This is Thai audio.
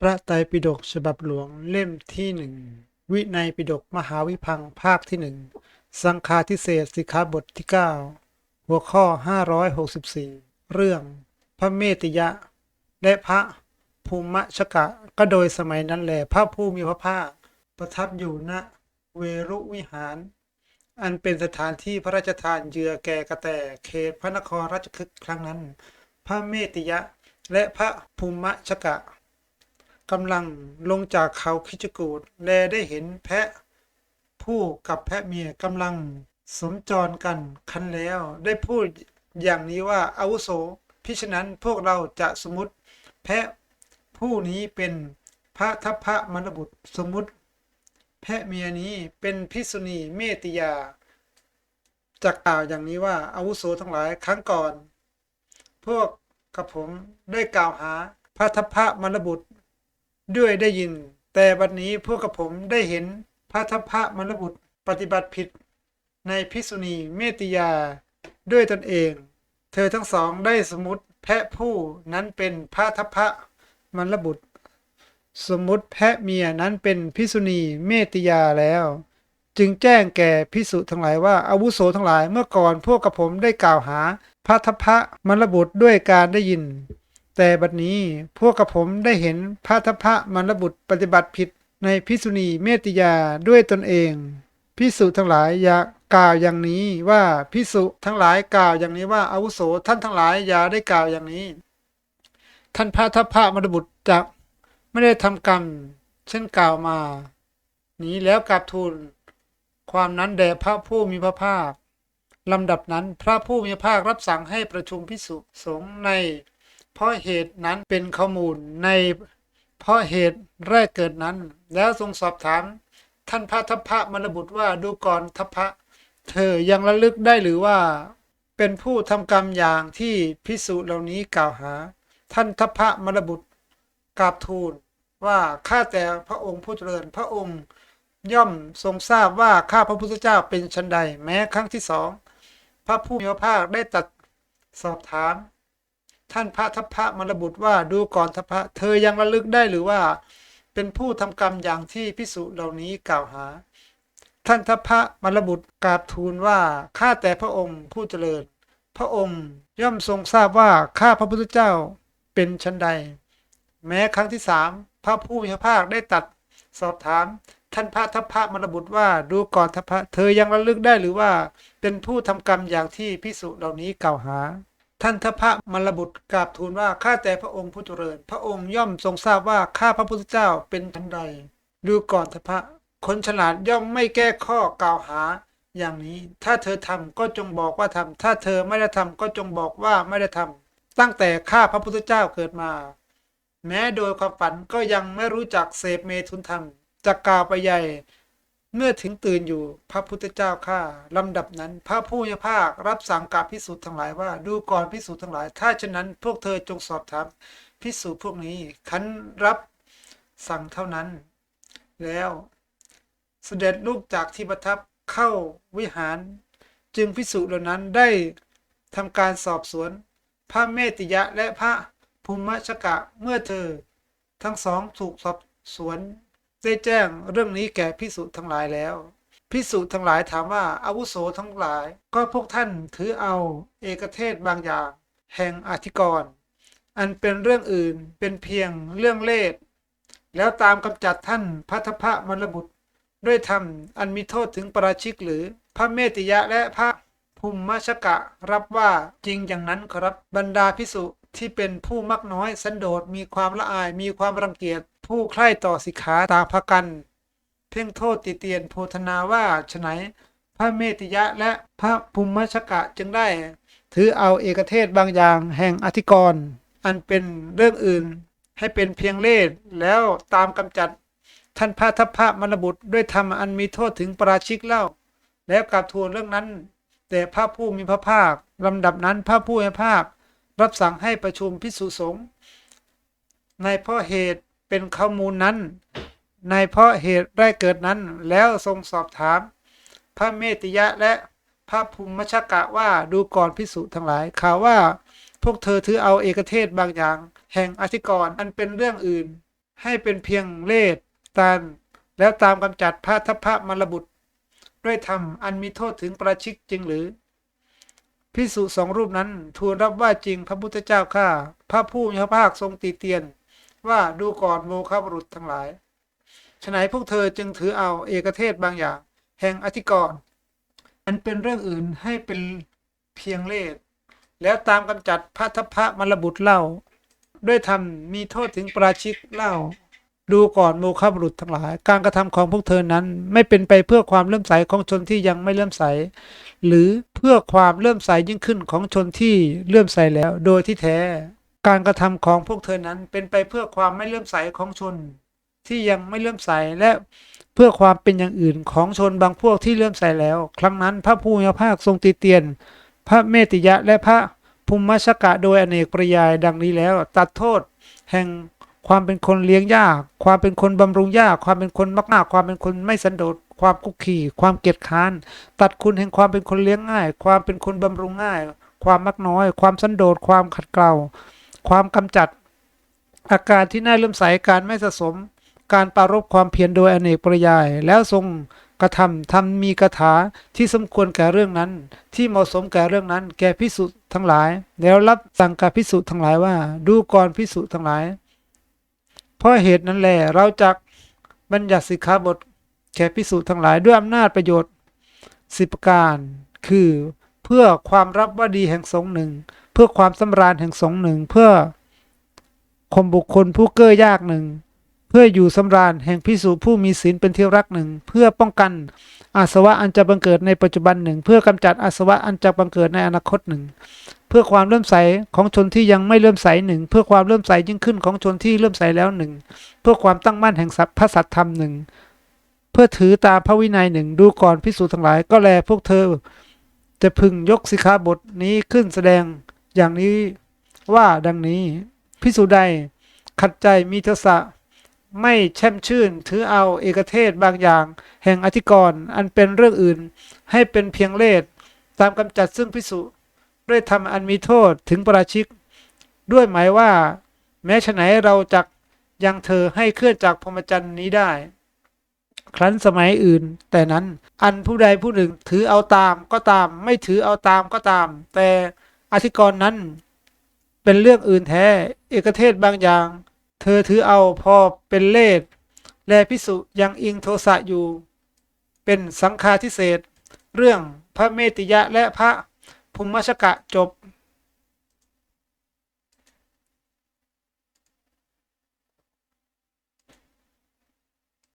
พระไตรปิฎกฉบับหลวงเล่มที่หนึ่งวินัยปิฎกมหาวิพังภาคที่หนึ่งสังฆาทิเศษสิกขาบทที่ 9 หัวข้อ 564 เรื่อง พระเมติยะ และพระภูมิชกะ ก็โดยสมัยนั้นแหละพระผู้มีพระภาค ประทับอยู่ณเวรุวิหาร อันเป็นสถานที่พระราชทานเยือแก่กระแตเขตพระนครราชคฤห์ครั้งนั้น พระเมตติยะ และพระภูมิชกะ กำลังลงจากเขาคิจกูดแลได้เห็นแพะผู้กับแพะเมียกำลังสมจรกันคันแล้ว ได้พูดอย่างนี้ว่าอาวุโสพิฉะนั้นพวกเราจะสมมติแพะผู้นี้เป็นพระทัพพระมรบุตรสมมติแพะเมียนี้เป็นพิษุณีเมติยาจักกล่าวอย่างนี้ว่าอาวุโสทั้งหลายครั้งก่อน พวกกับผมได้กล่าวหาพระทัพพระมรบุตร ด้วยได้ยิน แต่บัดนี้พวกกับผมได้เห็นพระทัพพระมรบุตรปฏิบัติผิด ในพิษุณีเมติยาด้วยตนเอง เธอทั้งสองได้สมมติแพะผู้นั้นเป็นพระทัพพระมรบุตร สมมติแพะเมียนั้นเป็นพิษุณีเมติยาแล้ว จึงแจ้งแก่พิสุทั้งหลายว่าอาวุโสทั้งหลายเมื่อก่อนพวกกับผมได้กล่าวหาพระทัพพระมรบุตรด้วยการได้ยิน แต่บัดนี้พวกกับผมได้เห็นพระทัพะมรบุตรปฏิบัติผิดในพิษุณีเมติยาด้วยตนเองพิสุทั้งหลายอย่ากล่าวอย่างนี้ว่าพิสุทั้งหลายกล่าวอย่างนี้ว่าอาวุโสท่านทั้งหลายอย่าได้กล่าวอย่างนี้ ท่านพระทัพพระมรบุตรจะไม่ได้ทำกรรม เช่นกล่าวมานี้แล้วกราบทูลความนั้นแด่พระผู้มีพระภาคลำดับนั้นพระผู้มีพระภาครับสั่งให้ประชุมพิสุสงฆ์ใน เพราะเหตุนั้นเป็นข้อมูลในเพราะเหตุแรกเกิดนั้น แล้วทรงสอบถาม ท่านพระทัพพระมรบุตรว่าดูก่อนทัพพระ เธอยังระลึกได้หรือว่า เป็นผู้ทำกรรมอย่างที่พิสุเหล่านี้กล่าวหา ท่านทัพพระมรบุตรกราบทูลว่าข้าแต่พระองค์ผู้เจริญพระองค์ย่อมทรงทราบว่าข้าพระพุทธเจ้าเป็นชันใด แม้ครั้งที่สองพระผู้มีพระภาคได้ตัดสอบถาม ท่านพระทัพพระมรบุตรว่าดูก่อนทัพพระเธอยังระลึกได้หรือว่า เป็นผู้ทำกรรมอย่างที่พิสุเหล่านี้กล่าวหา ท่านทัพพระมรบุตรกราบทูลว่าข้าแต่พระองค์ผู้เจริญ พระองค์ย่อมทรงทราบว่าข้าพระพุทธเจ้าเป็นชั้นใด แม้ครั้งที่สามพระผู้มีพระภาคได้ตัดสอบถามท่านพระทัพพระมรบุตรว่าดูก่อนทัพพระเธอยังระลึกได้หรือว่าเป็นผู้ทำกรรมอย่างที่พิสุเหล่านี้กล่าวหา ท่านทพระมรบุตรกราบทูลว่าข้าแต่พระองค์ผู้เจริญ พระองค์ย่อมทรงทราบว่าข้าพระพุทธเจ้าเป็นทันใด ดูก่อนทพระคนฉลาดย่อมไม่แก้ข้อกล่าวหา อย่างนี้ ถ้าเธอทำก็จงบอกว่าทำถ้าเธอไม่ได้ทำก็จงบอกว่าไม่ได้ทำตั้งแต่ข้าพระพุทธเจ้าเกิดมา แม้โดยความฝันก็ยังไม่รู้จักเสพเมถุนธรรมจะกล่าวไปใหญ่ เมื่อถึงตื่นอยู่พระพุทธเจ้าข้าลำดับนั้น พระผู้มีพระภาครับสั่งกับพิสูจน์ทั้งหลายว่าดูก่อนพิสูจน์ทั้งหลาย ถ้าเช่นนั้นพวกเธอจงสอบถามพิสูจน์พวกนี้ขันรับสั่งเท่านั้น แล้วเสด็จลูกจากที่ประทับเข้าวิหาร จึงพิสูจน์เหล่านั้นได้ทำการสอบสวน พระเมติยะและพระภูมิชกะเมื่อเธอ ทั้งสองถูกสอบสวน ได้แจ้งเรื่องนี้แก่พิสุทั้งหลายแล้วพิสุทั้งหลายถามว่าอาวุโสทั้งหลาย ก็พวกท่านถือเอาเอกเทศบางอย่าง แห่งอธิกรณ์อันเป็นเรื่องอื่นเป็นเพียงเรื่องเล่ห์แล้วตามกำจัดท่านพัทพะมรบุตร ด้วยธรรมอันมีโทษถึงประราชิกหรือพระเมติยะและพระภูมิชกะรับว่าจริงอย่างนั้นครับบรรดาพิสุที่เป็นผู้มักน้อยสันโดษมีความละอายมีความรังเกียจ ผู้ใคร่ต่อสิกขาตาพกัน เพ่งโทษติเตียนโพธนาว่าฉไหนพระเมติยะและพระภูมิชกะจึงได้ ถือเอาเอกเทศบางอย่างแห่งอธิกรณ์อันเป็นเรื่องอื่นให้เป็นเพียงเล่ห์แล้วตามกำจัดท่านพระทัพพระมรบุตรด้วยธรรมอันมีโทษถึงประราชิกเล่า แล้วกลับทูลเรื่องนั้น แต่พระผู้มีพระภาคลำดับนั้นพระผู้มีพระภาครับสั่งให้ประชุมพิสุสงฆ์ในเพราะเหตุ เป็นข้อมูลนั้น ในเพราะเหตุได้เกิดนั้นแล้วทรงสอบถาม พระเมติยะและพระภูมิชกะว่าดูก่อนพิสุทั้งหลายข่าวว่าพวกเธอถือเอาเอกเทศบางอย่าง แห่งอธิกรณ์อันเป็นเรื่องอื่น ให้เป็นเพียงเลสตานแล้วตามกำจัดพระทัพพระมรบุตร ด้วยธรรมอันมีโทษถึงประชิกจริงหรือพิสุสองรูปนั้นทูลรับว่าจริงพระพุทธเจ้าข้าพระผู้มีพระภาคทรงตีเตียน ว่าดูก่อนโมฆะบุรุษทั้งหลายฉนัยพวกเธอจึงถือเอาเอกเทศบางอย่าง แห่งอธิกรณ์อันเป็นเรื่องอื่นให้เป็นเพียงเลสแล้วตามกำจัดพระทพะมรบุตรเล่า ด้วยธรรมมีโทษถึงปราชิกเล่า ดูก่อนโมฆะบุรุษทั้งหลาย การกระทำของพวกเธอนั้น ไม่เป็นไปเพื่อความเลื่อมใสของชนที่ยังไม่เลื่อมใส หรือเพื่อความเลื่อมใสยิ่งขึ้นของชนที่เลื่อมใสแล้ว โดยที่แท้ การกระทำของพวกเธอนั้นเป็นไปเพื่อความไม่เลื่อมใสของชนที่ยังไม่เลื่อมใสและเพื่อความเป็นอย่างอื่นของชนบางพวกที่เลื่อมใสแล้ว ครั้งนั้นพระผู้มีพระภาคทรงตีเตียน พระเมติยะและพระภูมิชกะโดยอเนกปริยายดังนี้แล้ว ตัดโทษ แห่งความเป็นคนเลี้ยงยาก ความเป็นคนบำรุงยาก ความเป็นคนมักง่าความเป็นคนไม่สันโดษความคุกขี่ ความเกียจค้าน ตัดคุณแห่งความเป็นคนเลี้ยงง่าย ความเป็นคนบำรุงง่าย ความมักน้อย ความสันโดษความขัดเกลา ความกำจัด อาการที่น่าเลื่อมใสการไม่สะสม การปรารบความเพียรโดยอเนกปริยาย แล้วทรงกระทำทำมีกถาที่สมควรแก่เรื่องนั้น ที่เหมาะสมแก่เรื่องนั้น แก่พิสุทั้งหลาย แล้วรับสั่งกับพิสุทั้งหลายว่า ดูก่อนพิสุทั้งหลาย เพราะเหตุนั้นแหละเราจักบัญญัติสิกขาบทแก่พิสุทั้งหลายด้วยอำนาจประโยชน์สิบประการ คือ เพื่อความรับว่าดีแห่งสงหนึ่ง พื่อความสำราญแห่งสงหนึ่งเพื่อข่มบุคคลผู้เก้อยากหนึ่ง เพื่ออยู่สำราญแห่งพิสุผู้มีศีลเป็นที่รักหนึ่ง เพื่อป้องกันอาสวะอันจะบังเกิดในปัจจุบันหนึ่ง เพื่อกำจัดอาสวะอันจะบังเกิดในอนาคตหนึ่ง เพื่อความเลื่อมใสของชนที่ยังไม่เลื่อมใสหนึ่ง เพื่อความเลื่อมใสยิ่งขึ้นของชนที่เลื่อมใสแล้วหนึ่ง เพื่อความตั้งมั่นแห่งสัพพระสัตธรรมหนึ่ง เพื่อถือตามพระวินัยหนึ่ง ดูก่อนพิสูจทั้งหลายก็แลพวกเธอ จะพึงยกสิกขาบทนี้ขึ้นแสดง อย่างนี้ว่าดังนี้พิสูจใดขัดใจมีทศะไม่แช่มชื่น ถือเอาเอกเทศบางอย่าง แห่งอธิกรณ์อันเป็นเรื่องอื่น ให้เป็นเพียงเลสตามกำจัดซึ่งพิสุด้วยทำอันมีโทษถึงประราชิก ด้วยหมายว่า แม้ฉะไหนเราจักยังเธอให้เคลื่อนจากพรหมจรรย์นี้ได้ ครั้นสมัยอื่น แต่นั้นอันผู้ใดผู้หนึ่งถือเอาตามก็ตาม ไม่ถือเอาตามก็ตาม แต่ อธิกรณ์นั้น เป็นเรื่องอื่นแท้ เอกเทศบางอย่าง เธอถือเอาพอเป็นเลสแลพิสุยังอิงโทสะอยู่ เป็นสังฆาทิเศษ เรื่องพระเมติยะและพระภูมิชกะจบ